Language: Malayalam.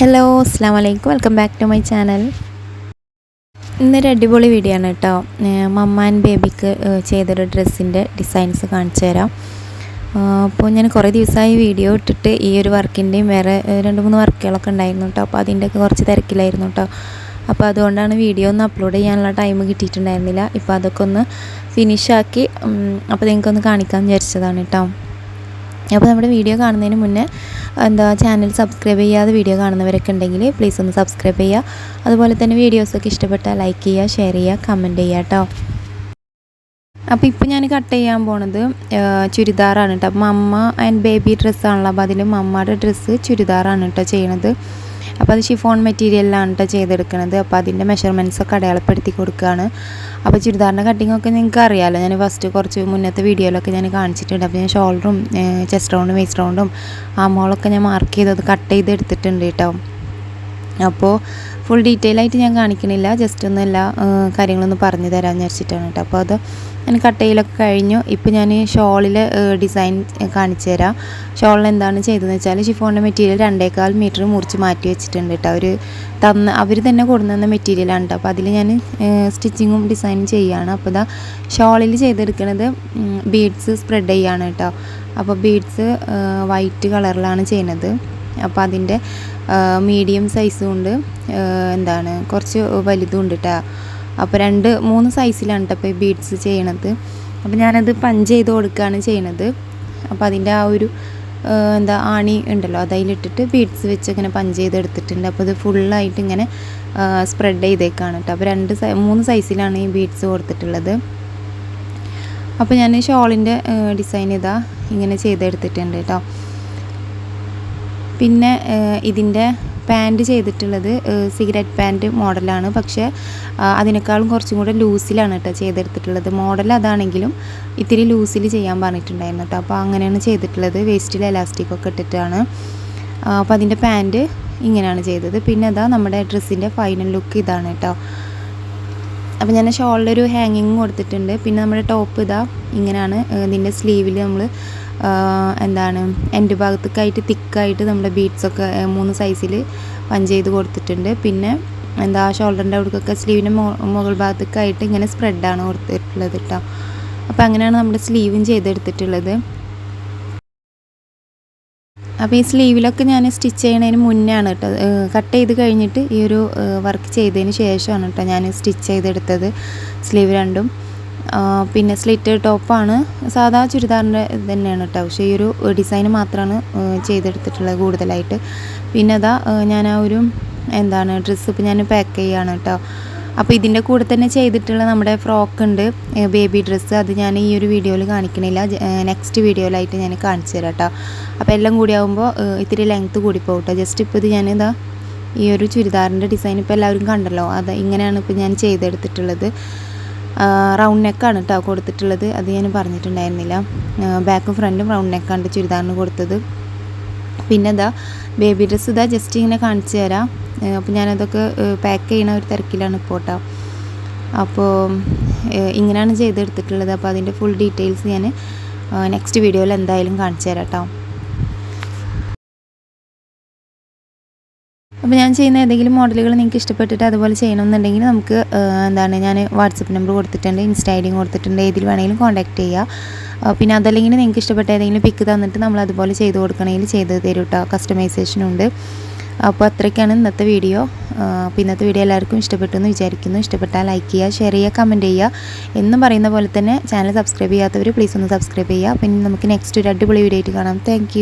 ഹലോ അസ്സാം വലൈക്കും welcome back to my channel ഇന്നൊരു അടിപൊളി വീഡിയോ ആണ് കേട്ടോ മമ്മ ആൻഡ് ബേബിക്ക് ചെയ്തൊരു ഡ്രസ്സിന്റെ ഡിസൈൻസ് കാണിച്ചു തരാം. അപ്പോൾ ഞാൻ കുറേ ദിവസമായി വീഡിയോ ഇട്ടിട്ട് ഈ ഒരു വർക്കിന്റെയും വേറെ രണ്ട് മൂന്ന് വർക്കുകളൊക്കെ ഉണ്ടായിരുന്നു കേട്ടോ അപ്പോൾ അതിന്റെയൊക്കെ കുറച്ച് തിരക്കിലായിരുന്നു കേട്ടോ അപ്പോൾ അതുകൊണ്ടാണ് വീഡിയോ ഒന്ന് അപ്ലോഡ് ചെയ്യാനുള്ള ടൈം കിട്ടിയിട്ടുണ്ടായിരുന്നില്ല. ഇപ്പോൾ അതൊക്കെ ഒന്ന് ഫിനിഷാക്കി അപ്പോൾ നിങ്ങൾക്കൊന്ന് കാണിക്കാൻ വിചാരിച്ചതാണ് കേട്ടോ അപ്പോൾ നമ്മുടെ വീഡിയോ കാണുന്നതിന് മുന്നേ എന്താ ചാനൽ സബ്സ്ക്രൈബ് ചെയ്യാതെ വീഡിയോ കാണുന്നവരൊക്കെ ഉണ്ടെങ്കിൽ പ്ലീസ് ഒന്ന് സബ്സ്ക്രൈബ് ചെയ്യുക അതുപോലെ തന്നെ വീഡിയോസൊക്കെ ഇഷ്ടപ്പെട്ടാൽ ലൈക്ക് ചെയ്യുക ഷെയർ ചെയ്യുക കമന്റ് ചെയ്യുക കേട്ടോ അപ്പോൾ ഇപ്പോൾ ഞാൻ കട്ട് ചെയ്യാൻ പോണത് ചുരിദാറാണ് കേട്ടോ അപ്പം അമ്മ ആൻഡ് ബേബി ഡ്രസ്സാണല്ലോ അപ്പോൾ അതിൽ മമ്മയുടെ ഡ്രസ്സ് ചുരിദാറാണ് കേട്ടോ ചെയ്യണത്. അപ്പോൾ അത് ഷിഫോൺ മെറ്റീരിയലിലാണ് കേട്ടോ ചെയ്തെടുക്കുന്നത് അപ്പോൾ അതിന്റെ മെഷർമെന്റ്സൊക്കെ അടയാളപ്പെടുത്തി കൊടുക്കുകയാണ് അപ്പോൾ ചുരിദാറിന്റെ കട്ടിങ്ങൊക്കെ നിങ്ങൾക്ക് അറിയാമല്ലോ ഞാൻ ഫസ്റ്റ് കുറച്ച് മുന്നത്തെ വീഡിയോയിലൊക്കെ ഞാൻ കാണിച്ചിട്ടുണ്ട്. അപ്പോൾ ഞാൻ ഷോൾഡറും ചെസ്റ്റ് റൗണ്ടും വേസ്റ്റ് റൗണ്ടും ആമോളൊക്കെ ഞാൻ മാർക്ക് ചെയ്തത് കട്ട് ചെയ്ത് എടുത്തിട്ടുണ്ട് കേട്ടോ അപ്പോൾ ഫുൾ ഡീറ്റെയിൽ ആയിട്ട് ഞാൻ കാണിക്കണില്ല. ജസ്റ്റ് ഒന്ന് എല്ലാ കാര്യങ്ങളൊന്ന് പറഞ്ഞു തരാമെന്ന് വിചാരിച്ചിട്ടാണ് കേട്ടോ. അപ്പോൾ അത് ഞാൻ കട്ടയിലൊക്കെ കഴിഞ്ഞു. ഇപ്പോൾ ഞാൻ ഷോളിൽ ഡിസൈൻ കാണിച്ചു തരാം. ഷോളിൽ എന്താണ് ചെയ്തതെന്ന് വെച്ചാൽ ഷിഫോണിന്റെ മെറ്റീരിയൽ രണ്ടേകാൽ മീറ്റർ മുറിച്ച് മാറ്റി വെച്ചിട്ടുണ്ട് കേട്ടോ. അവർ തന്ന അവർ തന്നെ കൊടുന്നുന്ന മെറ്റീരിയലാണ് കേട്ടോ. അപ്പോൾ അതിൽ ഞാൻ സ്റ്റിച്ചിങ്ങും ഡിസൈനും ചെയ്യുകയാണ് അപ്പോൾ ഇതാ ഷോളിൽ ചെയ്തെടുക്കുന്നത് ബീഡ്സ് സ്പ്രെഡ് ചെയ്യുകയാണ് കേട്ടോ. അപ്പോൾ ബീഡ്സ് വൈറ്റ് കളറിലാണ് ചെയ്യുന്നത് അപ്പോൾ അതിന്റെ മീഡിയം സൈസും ഉണ്ട്. എന്താണ് കുറച്ച് വലുതും ഉണ്ട് കേട്ടോ അപ്പോൾ രണ്ട് മൂന്ന് സൈസിലാണ് കേട്ടോ ഇപ്പോൾ ഈ ബീഡ്സ് ചെയ്യണത്. അപ്പോൾ ഞാനത് പഞ്ച് ചെയ്ത് കൊടുക്കുകയാണ് ചെയ്യണത്. അപ്പോൾ അതിന്റെ ആ ഒരു എന്താ ആണി ഉണ്ടല്ലോ അത് അതിലിട്ടിട്ട് ബീഡ്സ് വെച്ച് ഇങ്ങനെ പഞ്ച് ചെയ്ത് എടുത്തിട്ടുണ്ട്. അപ്പോൾ ഇത് ഫുള്ളായിട്ട് ഇങ്ങനെ സ്പ്രെഡ് ചെയ്തേക്കാണ് കേട്ടോ അപ്പോൾ രണ്ട് മൂന്ന് സൈസിലാണ് ഈ ബീഡ്സ് കൊടുത്തിട്ടുള്ളത്. അപ്പോൾ ഞാൻ ഷോളിന്റെ ഡിസൈൻ ഇതാ ഇങ്ങനെ ചെയ്തെടുത്തിട്ടുണ്ട് കേട്ടോ പിന്നെ ഇതിന്റെ പാന്റ് ചെയ്തിട്ടുള്ളത് സിഗരറ്റ് പാന്റ് മോഡലാണ്. പക്ഷേ അതിനേക്കാളും കുറച്ചും കൂടെ ലൂസിലാണ് കേട്ടോ ചെയ്തെടുത്തിട്ടുള്ളത്. മോഡൽ അതാണെങ്കിലും ഇത്തിരി ലൂസിൽ ചെയ്യാൻ പറഞ്ഞിട്ടുണ്ടായിരുന്നു കേട്ടോ. അപ്പോൾ അങ്ങനെയാണ് ചെയ്തിട്ടുള്ളത്. വേസ്റ്റിൽ എലാസ്റ്റിക് ഒക്കെ ഇട്ടിട്ടാണ്. അപ്പോൾ അതിന്റെ പാന്റ് ഇങ്ങനെയാണ് ചെയ്തത്. പിന്നെ അതാ നമ്മുടെ ഡ്രസ്സിന്റെ ഫൈനൽ ലുക്ക് ഇതാണ് കേട്ടോ. അപ്പോൾ ഞാൻ ഷോളിലൊരു ഹാങ്ങിങ് കൊടുത്തിട്ടുണ്ട്. പിന്നെ നമ്മുടെ ടോപ്പ് ഇതാ ഇങ്ങനെയാണ് ഇതിന്റെ സ്ലീവിൽ നമ്മൾ എന്താണ് എന്റെ ഭാഗത്തേക്കായിട്ട് തിക്കായിട്ട് നമ്മുടെ ബീഡ്സൊക്കെ മൂന്ന് സൈസിൽ പഞ്ച് ചെയ്ത് കൊടുത്തിട്ടുണ്ട്. പിന്നെ എന്താ ഷോൾഡറിന്റെ അവിടേക്കൊക്കെ സ്ലീവിന്റെ മുകൾ ഭാഗത്തേക്കായിട്ട് ഇങ്ങനെ സ്പ്രെഡാണ് കൊടുത്തിട്ടുള്ളത് കേട്ടോ അപ്പോൾ അങ്ങനെയാണ് നമ്മുടെ സ്ലീവും ചെയ്തെടുത്തിട്ടുള്ളത്. അപ്പോൾ ഈ സ്ലീവിലൊക്കെ ഞാൻ സ്റ്റിച്ച് ചെയ്യണതിന് മുന്നേ ആണ് കേട്ടോ കട്ട് ചെയ്ത് കഴിഞ്ഞിട്ട് ഈ ഒരു വർക്ക് ചെയ്തതിന് ശേഷമാണ് കേട്ടോ ഞാൻ സ്റ്റിച്ച് ചെയ്തെടുത്തത്. സ്ലീവ് രണ്ടും. പിന്നെ സ്ലിറ്റ് ടോപ്പാണ്. സാധാ ചുരിദാറിന്റെ തന്നെയാണ് കേട്ടോ പക്ഷേ ഈ ഒരു ഡിസൈൻ മാത്രമാണ് ചെയ്തെടുത്തിട്ടുള്ളത് കൂടുതലായിട്ട്. പിന്നെ അതാ ഞാൻ ആ ഒരു എന്താണ് ഡ്രസ്സ് ഇപ്പോൾ ഞാൻ പാക്ക് ചെയ്യുകയാണ് കേട്ടോ അപ്പോൾ ഇതിന്റെ കൂടെ തന്നെ ചെയ്തിട്ടുള്ള നമ്മുടെ ഫ്രോക്ക് ഉണ്ട് ബേബി ഡ്രസ്സ് അത് ഞാൻ ഈ ഒരു വീഡിയോയിൽ കാണിക്കണില്ല. നെക്സ്റ്റ് വീഡിയോയിലായിട്ട് ഞാൻ കാണിച്ചു തരാം കേട്ടോ അപ്പോൾ എല്ലാം കൂടി ആകുമ്പോൾ ഇത്തിരി ലെങ്ത്ത് കൂടി പോകും കേട്ടോ ജസ്റ്റ് ഇപ്പോൾ ഇത് ഞാൻ ഞാനിതാ ഈ ഒരു ചുരിദാറിന്റെ ഡിസൈൻ ഇപ്പോൾ എല്ലാവരും കണ്ടല്ലോ. അത് ഇങ്ങനെയാണ് ഇപ്പോൾ ഞാൻ ചെയ്തെടുത്തിട്ടുള്ളത്. റൗണ്ട് നെക്കാണ് കേട്ടോ കൊടുത്തിട്ടുള്ളത്. അത് ഞാൻ പറഞ്ഞിട്ടുണ്ടായിരുന്നില്ല. ബാക്കും ഫ്രണ്ടും റൗണ്ട് നെക്കാണ് ചുരിദാറിന് കൊടുത്തത്. പിന്നെ എന്താ ബേബി ഡ്രസ്സ് ഇതാ ജസ്റ്റ് ഇങ്ങനെ കാണിച്ചു തരാം. അപ്പോൾ ഞാനതൊക്കെ പാക്ക് ചെയ്യണ ഒരു തിരക്കിലാണ് ഇപ്പോൾ കേട്ടോ അപ്പോൾ ഇങ്ങനെയാണ് ചെയ്തെടുത്തിട്ടുള്ളത്. അപ്പോൾ അതിന്റെ ഫുൾ ഡീറ്റെയിൽസ് ഞാൻ നെക്സ്റ്റ് വീഡിയോയിൽ എന്തായാലും കാണിച്ചു തരാം കേട്ടോ അപ്പോൾ ഞാൻ ചെയ്യുന്ന ഏതെങ്കിലും മോഡലുകൾ നിങ്ങൾക്ക് ഇഷ്ടപ്പെട്ടിട്ട് അതുപോലെ ചെയ്യണമെന്നുണ്ടെങ്കിൽ നമുക്ക് എന്താണ് ഞാൻ വാട്സപ്പ് നമ്പർ കൊടുത്തിട്ടുണ്ട് ഇൻസ്റ്റ ഐ കൊടുത്തിട്ടുണ്ട് ഏതിൽ വേണമെങ്കിലും കോൺടാക്റ്റ് ചെയ്യുക പിന്നെ അതല്ലെങ്കിൽ നിങ്ങൾക്ക് ഇഷ്ടപ്പെട്ട ഏതെങ്കിലും പിക്ക് തന്നിട്ട് നമ്മൾ അതുപോലെ ചെയ്ത് കൊടുക്കണമെങ്കിൽ ചെയ്ത് തരും കേട്ടോ കസ്റ്റമൈസേഷൻ ഉണ്ട്. അപ്പോൾ അത്രയ്ക്കാണ് ഇന്നത്തെ വീഡിയോ. അപ്പോൾ ഇന്നത്തെ വീഡിയോ എല്ലാവർക്കും ഇഷ്ടപ്പെട്ടു എന്ന് വിചാരിക്കുന്നു. ഇഷ്ടപ്പെട്ടാൽ ലൈക്ക് ചെയ്യുക ഷെയർ ചെയ്യുക കമന്റ് ചെയ്യുക. എന്നും പറയുന്ന പോലെ തന്നെ ചാനൽ സബ്സ്ക്രൈബ് ചെയ്യാത്തവർ പ്ലീസ് ഒന്ന് സബ്സ്ക്രൈബ് ചെയ്യുക. പിന്നെ നമുക്ക് നെക്സ്റ്റ് ഒരു അടിപൊളി വീഡിയോ ആയിട്ട് കാണാം. താങ്ക്